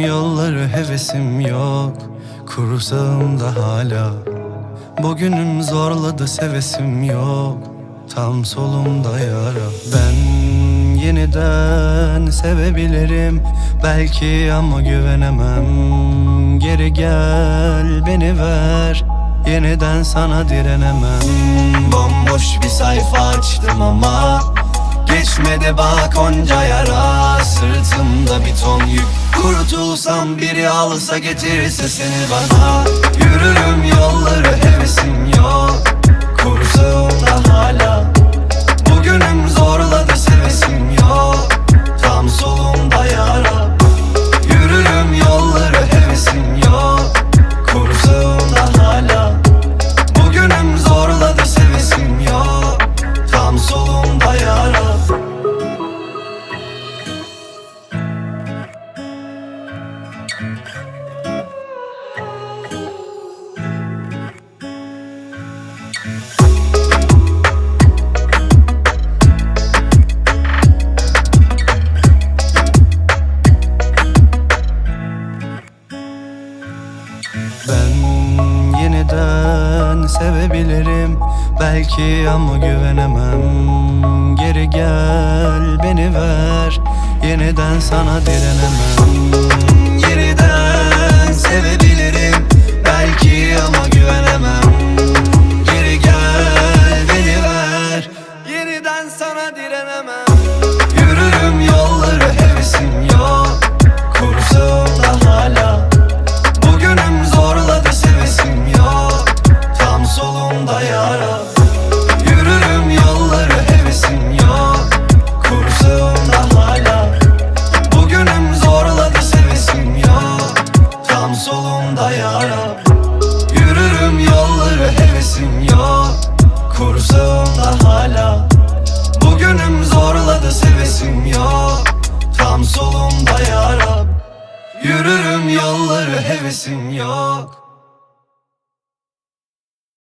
yolları hevesim yok. Kursağımda hala. Bugünüm zorladı sevesim yok. Tam solumda yara. Ben yeniden sevebilirim. Belki ama güvenemem. Geri gel beni ver. Yeniden sana direnemem. Bomboş bir sayfa açtım ama Geçmedi bak onca yara Sırtımda bir ton yük. Kurtulsam biri alsa getirirse seni bana. Yürürüm yolları yeniden sevebilirim. Belki ama güvenemem. Geri gel beni ver. Yeniden sana direnemem Tam solumda yara. Yürürüm yolları hevesim yok. Kursağımda hala. Bugünüm zorladı sevesim yok. Tam solumda yara. Yürürüm yolları hevesim yok